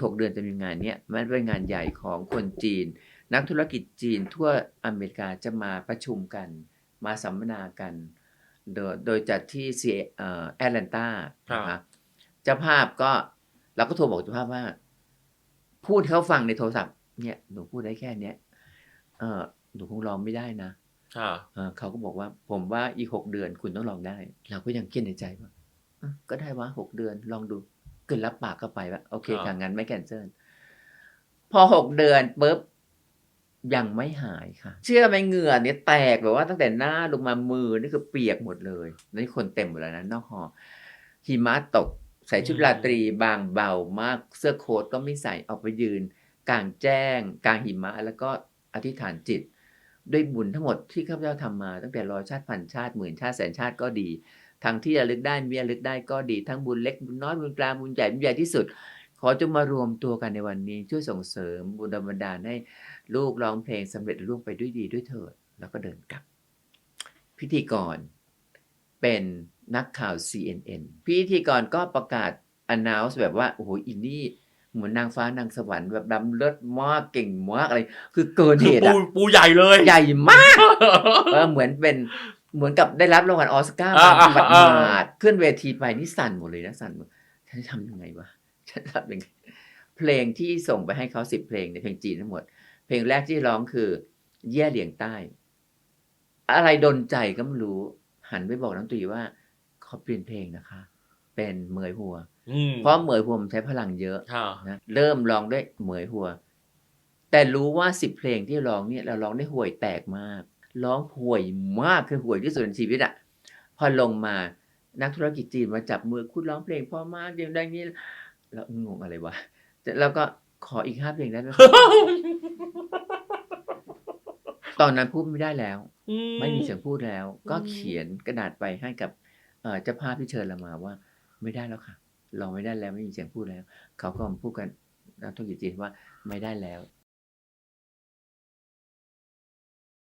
กหกเดือนจะมีงานเนี้ยมันเป็นงานใหญ่ของคนจีน นักธุรกิจจีนทั่วอเมริกาจะมาประชุมกัน มาสัมมนากัน โดยโดยจัดที่ซีเอ่อแอตแลนตาครับนะคะเจ้าภาพก็เราก็โทรบอกเจ้าภาพว่า พูดให้เขาฟังในโทรศัพท์เนี่ยหนูพูดได้แค่เนี้ยเออหนูคงร้องไม่ได้นะค่ะเอ่อเขาก็บอกว่า ผมว่าอีกหกเดือนคุณต้องลองได้ เราก็ยังคิดในใจว่าอะก็ได้วะหกเดือนลองดูเกินรับปากก็ไปว่าโอเคครับทางนั้นไม่แคนเซิลพอหกเดือนปุ๊บยังไม่หายค่ะ เชื่อไหมเหงื่อเนี่ยแตกแบบว่าตั้งแต่หน้าลงมามือนี่คือเปียกหมดเลยนี่คนเต็มหมดแล้วนะนอกหอหิมะตกใส่ชุดราตรีบางเบามากเสื้อโค้ทก็ไม่ใส่ออกไปยืนกลางแจ้งกลางหิมะแล้วก็อธิษฐานจิต ด้วยบุญทั้งหมดที่ข้าพเจ้าทำมา ตั้งแต่ร้อยชาติพันชาติหมื่นชาติแสนชาติก็ดี ทั้งที่ระลึกได้มีระลึกได้ก็ดีทั้งบุญเล็กบุญน้อยบุญกลางบุญใหญ่บุญใหญ่ที่สุด ขอจงมารวมตัวกันในวันนี้ ช่วยส่งเสริมบุญบันดาลให้ลูกร้องเพลงสำเร็จรุ่งไปด้วยดีด้วยเถิดแล้วก็เดินกลับ พิธีกรเป็นนักข่าว CNN พิธีกรก็ประกาศ announce แบบว่า โอ้โหอินนี่เหมือนนางฟ้านางสวรรค์แบบดำเลิศมากเก่งมากอะไร คือเกินคืเหอตุปูอะปูใหญ่เลย ใหญ่มากเออเหมือนเป็น เหมือนกับได้รับรางวัลออสการ์อ่ามาบัดอ่ามาดขึ้นเวทีไปนี่สั่นหมดเลยนะสั่นหมดฉันจะทำยังไงวะฉันทำยังไงเพลงที่ส่งไปให้เขาสิบเพลงในยเพลงจีนทั้งหมด เพลงแรกที่ร้องคือ แย่เหลียงใต้ อะไรดนใจก็ไม่รู้ หันไปบอกน้องตุยว่าขอเปลี่ยนเพลงนะคะ เป็นเหมยหัวอืมเพราะเหมยหัวมันใช้พลังเยอะค่ะนะเริ่มร้องด้วยเหมยหัว แต่รู้ว่าสิบเพลงที่ร้องเนี่ยเราร้องได้ห่วยแตกมาก ร้องห่วยมากคือห่วยที่สุดในชีวิตอะพอลงมานักธุรกิจจีนมาจับมือคุณร้องเพลงพ่อมากอย่างนี้แล้วงงอะไรวะแล้วก็ขออีกห้าเพลงได้ไหมตอนนั้นพูดไม่ได้แล้ว ไม่มีเสียงพูดแล้ว ก็เขียนกระดาษไปให้กับเจ้าภาพที่เชิญเรามาว่า ไม่ได้แล้วค่ะ เราไม่ได้แล้วไม่มีเสียงพูดแล้ว เขาก็พูดกันนักธุรกิจจีนว่าไม่ได้แล้ว